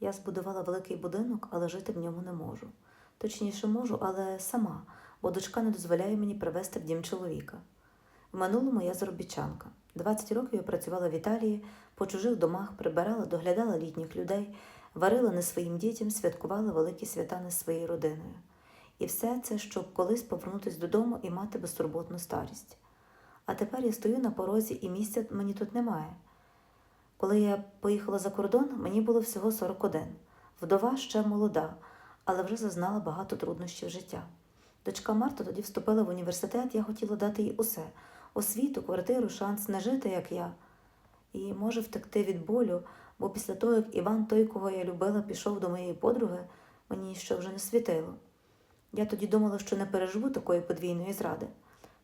Я збудувала великий будинок, але жити в ньому не можу. Точніше, можу, але сама, бо дочка не дозволяє мені привезти в дім чоловіка. В минулому я заробітчанка. 20 років я працювала в Італії, по чужих домах прибирала, доглядала літніх людей, варила не своїм дітям, святкувала великі свята не своєю родиною. І все це, щоб колись повернутися додому і мати безтурботну старість. А тепер я стою на порозі, і місця мені тут немає. Коли я поїхала за кордон, мені було всього 41. Вдова ще молода, але вже зазнала багато труднощів життя. Дочка Марта тоді вступила в університет, я хотіла дати їй усе освіту, квартиру, шанс не жити, як я. І може втекти від болю, бо після того, як Іван, той, кого я любила, пішов до моєї подруги, мені ще вже не світило. Я тоді думала, що не переживу такої подвійної зради.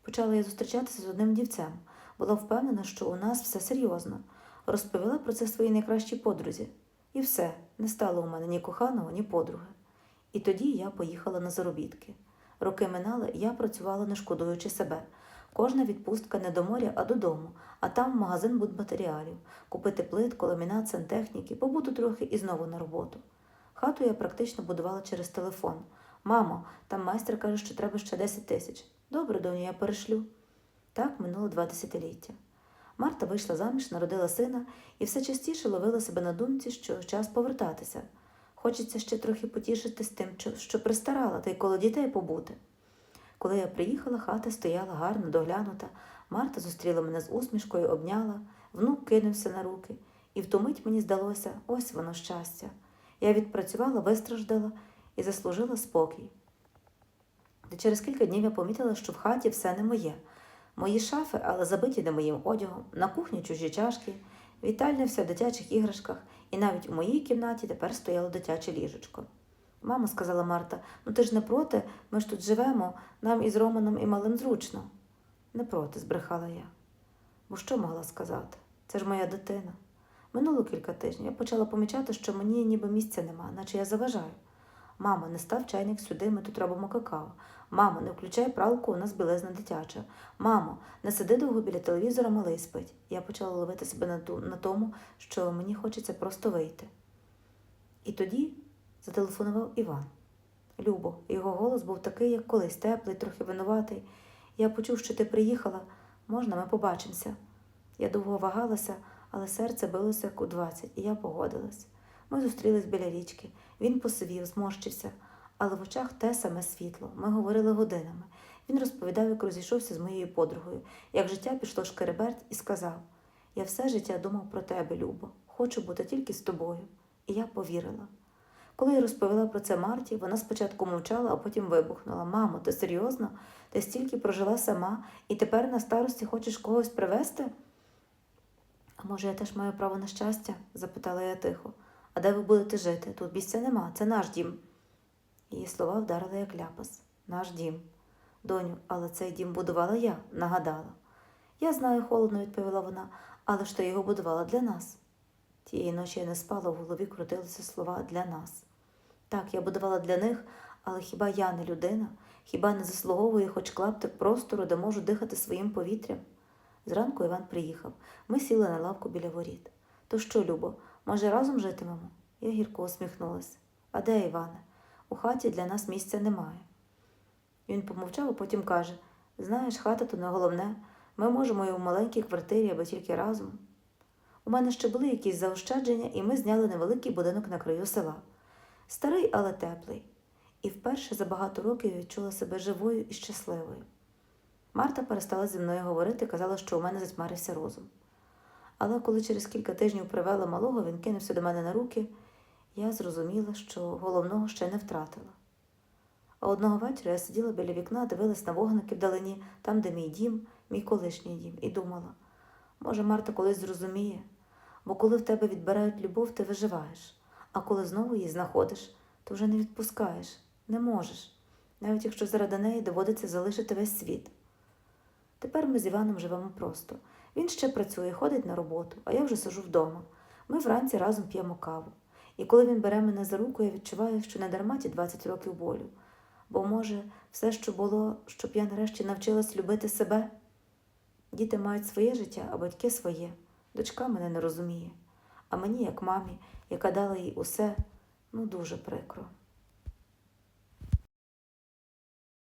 Почала я зустрічатися з одним дівцем, була впевнена, що у нас все серйозно. Розповіла про це своїй найкращій подрузі. І все, не стало у мене ні коханого, ні подруги. І тоді я поїхала на заробітки. Роки минали, я працювала, не шкодуючи себе. Кожна відпустка не до моря, а додому, а там магазин будматеріалів, купити плитку, ламінат, сантехніки, побути трохи і знову на роботу. Хату я практично будувала через телефон. Мамо, там майстер каже, що треба ще 10 тисяч. Добре, доню, я перешлю. Так минуло два десятиліття. Марта вийшла заміж, народила сина і все частіше ловила себе на думці, що час повертатися. Хочеться ще трохи потішитись тим, що- що пристарала, та й коло дітей побути. Коли я приїхала, хата стояла гарно, доглянута. Марта зустріла мене з усмішкою, обняла, внук кинувся на руки, і в ту мить мені здалося, ось воно щастя. Я відпрацювала, вистраждала і заслужила спокій. Та через кілька днів я помітила, що в хаті все не моє. Мої шафи, але забиті не моїм одягом, на кухні чужі чашки, вітальня вся в дитячих іграшках, і навіть у моїй кімнаті тепер стояло дитяче ліжечко. Мамо, сказала Марта, ну ти ж не проти, ми ж тут живемо, нам із Романом і малим зручно. Не проти, збрехала я. Бо що могла сказати? Це ж моя дитина. Минуло кілька тижнів я почала помічати, що мені ніби місця нема, наче я заважаю. Мамо, не став чайник сюди, ми тут робимо какао. Мамо, не включай пралку, у нас білизна дитяча. Мамо, не сиди довго біля телевізора, малий спить. Я почала ловити себе на, ту- на тому, що мені хочеться просто вийти. І тоді зателефонував Іван. Любо, його голос був такий, як колись, теплий, трохи винуватий. Я почув, що ти приїхала. Можна, ми побачимося. Я довго вагалася, але серце билося як у двадцять, і я погодилась. Ми зустрілись біля річки. Він посивів, зморщився, але в очах те саме світло. Ми говорили годинами. Він розповідав, як розійшовся з моєю подругою, як життя пішло шкереберть, і сказав: Я все життя думав про тебе, Любо, хочу бути тільки з тобою. І я повірила. Коли я розповіла про це Марті, вона спочатку мовчала, а потім вибухнула. Мамо, ти серйозно? Ти стільки прожила сама і тепер на старості хочеш когось привезти? А може, я теж маю право на щастя? запитала я тихо. А де ви будете жити? Тут місця нема, це наш дім. Її слова вдарили як ляпас. Наш дім. Доню, але цей дім будувала я, нагадала. Я знаю, холодно відповіла вона, але ж ти його будувала для нас. Тієї ночі я не спала, в голові крутилися слова для нас. Так, я будувала для них, але хіба я не людина? Хіба не заслуговую хоч клаптик простору, де можу дихати своїм повітрям? Зранку Іван приїхав. Ми сіли на лавку біля воріт. То що, Любо, може, разом житимемо? Я гірко усміхнулася. А де Іване? У хаті для нас місця немає. Він помовчав, а потім каже: Знаєш, хата то не головне. Ми можемо і в маленькій квартирі, аби тільки разом. У мене ще були якісь заощадження, і ми зняли невеликий будинок на краю села. Старий, але теплий. І вперше за багато років відчула себе живою і щасливою. Марта перестала зі мною говорити, казала, що у мене затьмарився розум. Але коли через кілька тижнів привела малого, він кинувся до мене на руки, я зрозуміла, що головного ще не втратила. А одного вечора я сиділа біля вікна, дивилась на вогники вдалині, там, де мій дім, мій колишній дім, і думала, може, Марта колись зрозуміє, бо коли в тебе відбирають любов, ти виживаєш, а коли знову її знаходиш, то вже не відпускаєш, не можеш, навіть якщо заради неї доводиться залишити весь світ. Тепер ми з Іваном живемо просто. Він ще працює, ходить на роботу, а я вже сижу вдома. Ми вранці разом п'ємо каву. І коли він бере мене за руку, я відчуваю, що не дарма ті 20 років болю. Бо, може, все, що було, щоб я нарешті навчилась любити себе. Діти мають своє життя, а батьки своє. Дочка мене не розуміє. А мені, як мамі, яка дала їй усе, ну дуже прикро.